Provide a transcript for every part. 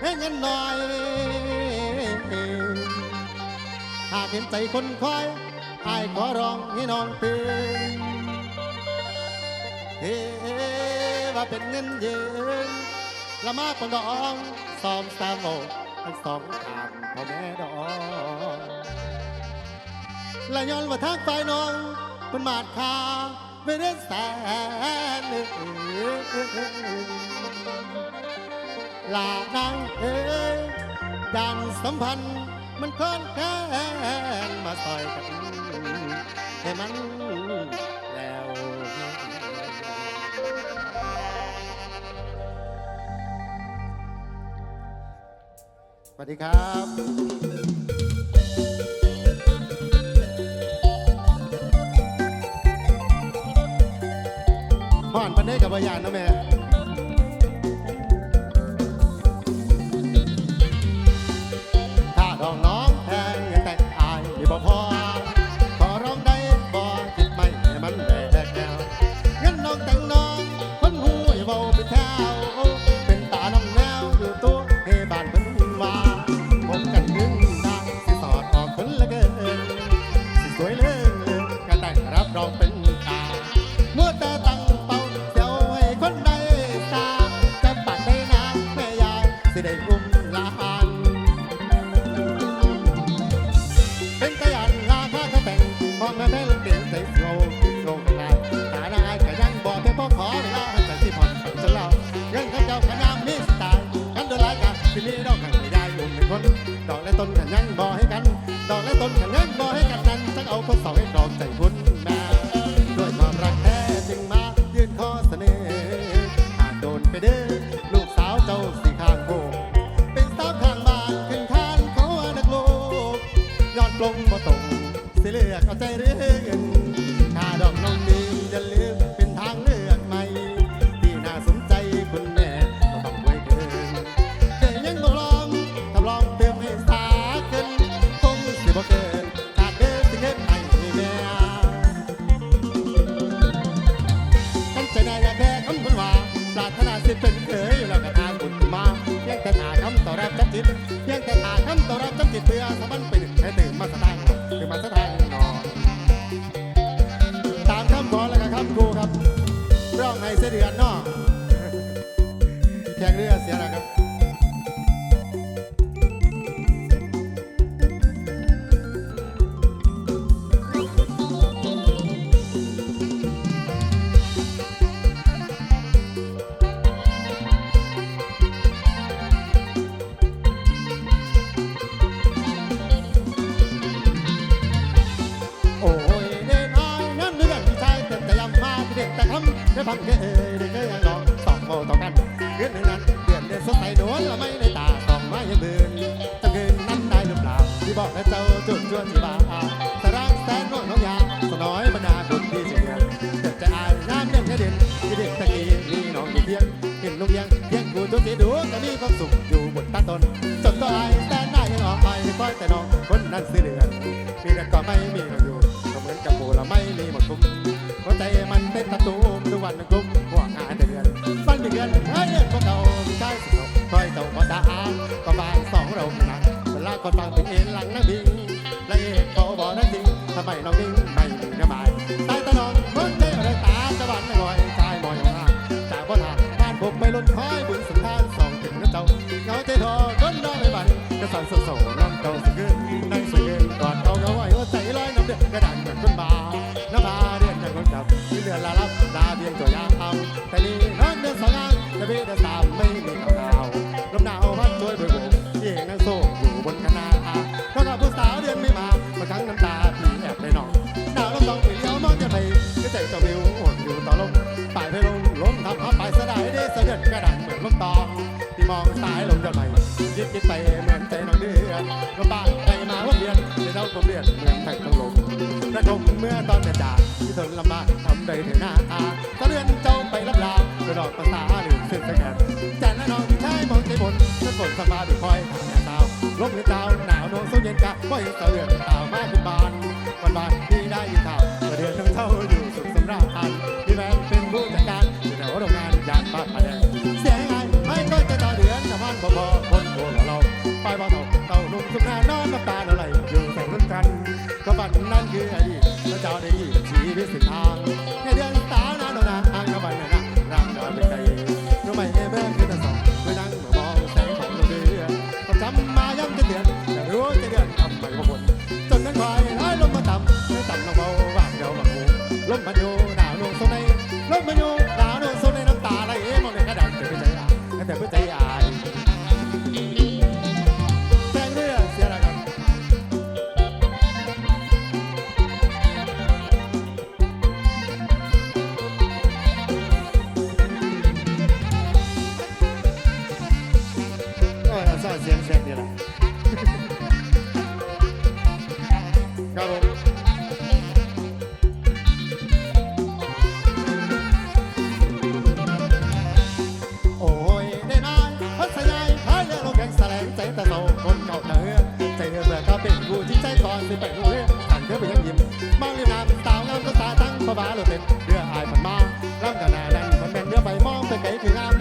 ให้เงินหน่อย หากเห็นใจคนคอยอายขอร้องให้น้องตื่นเฮ้ว่าเป็นเงินเยืนละมากกว่าดองซ้อมสามโอทั้งสองขางพ่อแม่ดองและย้อนว่าทางฝ่ายน้องเป็นมาดคาไม่ได้แสน ลานางเอ้ยดันสัมพันธ์มันค่อนแค้นมาต่อยกันให้มันแล้วสวัสดีครับผ่อนปันได้กับวายานนะแม่ วนที่บ้าสรักแสนน้องน้องยาสน้อยบรรดาบุญที่เสียเกิดจะอายน้ำเด่นแค่เด่นที่เด็กตะกี้มีน้องอยู่เพียงเห็นลุงยังเพียงกูจนสีดูก็มีความสุขอยู่บนตาตนจนตัวอายแสนหน้ายังอ่อนไปคอยแต่น้องคนนั้นซื้อเดือนมีแต่ก็ไม่มีเราอยู่ก็เหมือนกับปูเราไม่มีหมดคุ้มหัวใจมันเป็นตะตูมทุกวันกลุ้มหัวหาเดือนฟันเดือนเฮ้ยเดือนพวกเราใช่สิบคอยเต่าก็ด่าก็บางสองเราหนักเวลาคนฟังเป็นเอ็น ไมน้องนิ่งไม่มีกระหมายตายตะนองคนได้อะไรตาตะวันไม่ลอยชายมอยของห้าจากพ่อทางบ้านผมไม่ลดคอยบุญสุนทานสองถึงน้ำเจ้าเงาใจทอคนรองไม่บันกระสันสดโสน้ำเจ้าสึกขึ้นนั่งสึกขึ้นกอดเอาเงาไว้หัวใจลอยน้ำเดือดกระดา คิดไปเหมือนใจน้องเดือนลมบ้านไปมาวนเวียนที่เราผมเรียนเมือนแข่งต้องลมระดมเมื่อตอนเป็นจากที่ทนลำบากทำได้ถึงหน้าอาตะเรือนเจ้าไปรับลากระดอกภาษาหรือซึ่งสแกนแจันและน้องที่ใช้มองใจบนฉันฝนสมาดูคอยทางแนวดาวลมหรือดาวหนาวโน้มสู้เย็นกะก็เห็นตะเรือนตาวมาเป็นบานวันบานที่ได้ยินข่าวตะเรือนทั้งเท่าอยู่สุขสำราญ อยบ่เต่าเต่าลุกสุขหน้าน้องน้ำตาไรอยู่แต่รุ่นกันก็บัดนั้นคืออดีตพระเจ้าได้ชีวิตสุดท้าย từ cái thì ngang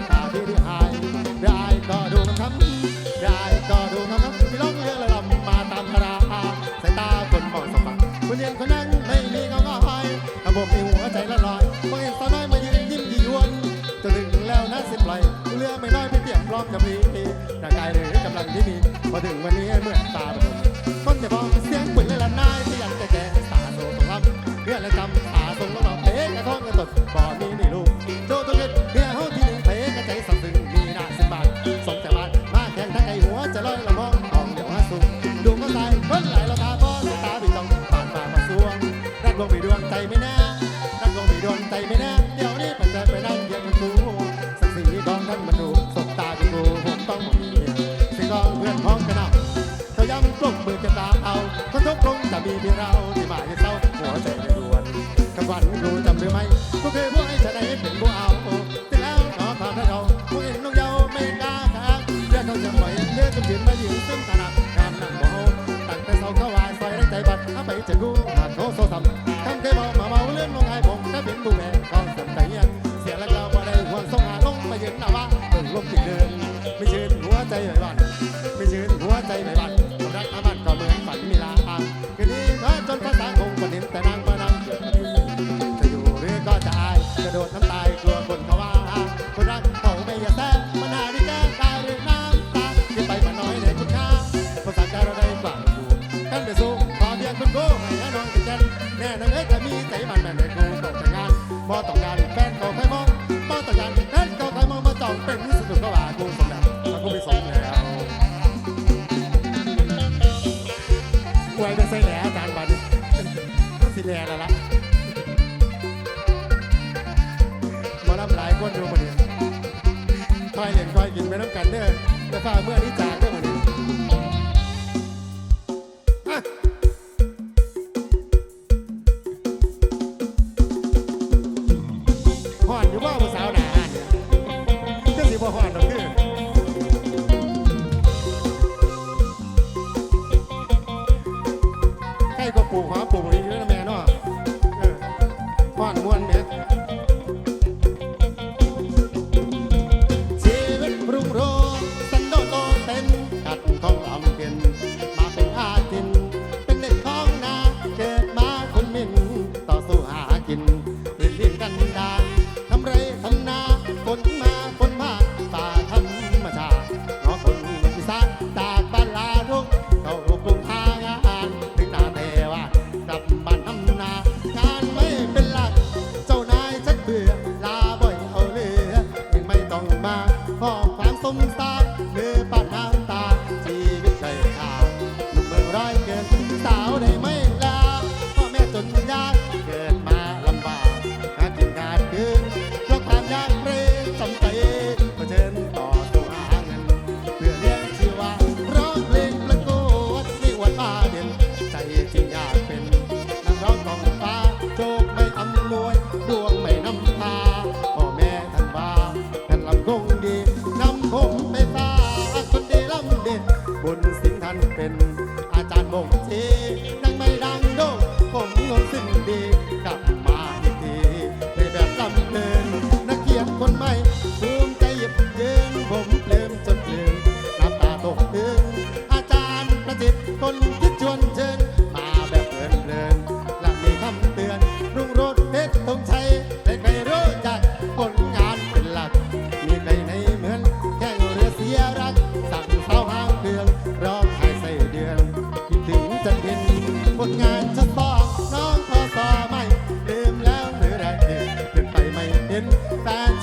ีที่เราที่มาที่เศร้าหัวใจรวนกับวันรู้จำหรือไม่ก็เคยผู้ให้ชะใดเป็นผู้เอาที่แล้วขอควานเราผู้เองน้องเยาไม่กล้าค้างเรียกเขาจะปล่อยเพื่อจะเปลี่ยนมาหยู่ซึ่งถนัด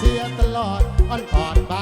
see at the Lord on part by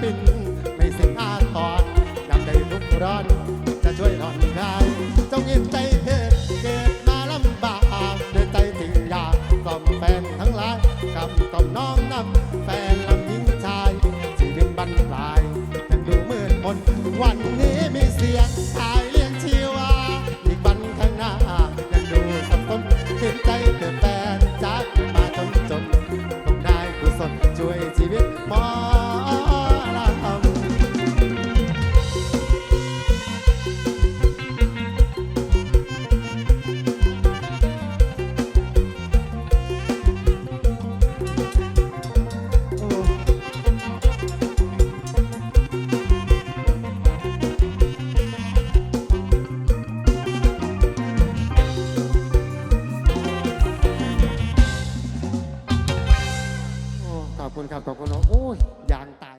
ปินไม่เสียอาตอนยากใดทุกร้อน จะช่วยรอนได้จงยิ้มใจเถิดเกิดมาลำบากเดินใจถึงยากกล่อมแฟนทั้งหลายกับกล่อมน้องนำแฟนลำหญิงชายชีวิตบันปลายยังดูมืดมนวันนี้มีเสียงหายเลี้ยงชีวาอีกวันข้างหน้ายังดูสับสนเห็นใจเกิดแฟนจากมาจนจนต้องได้กุศลช่วย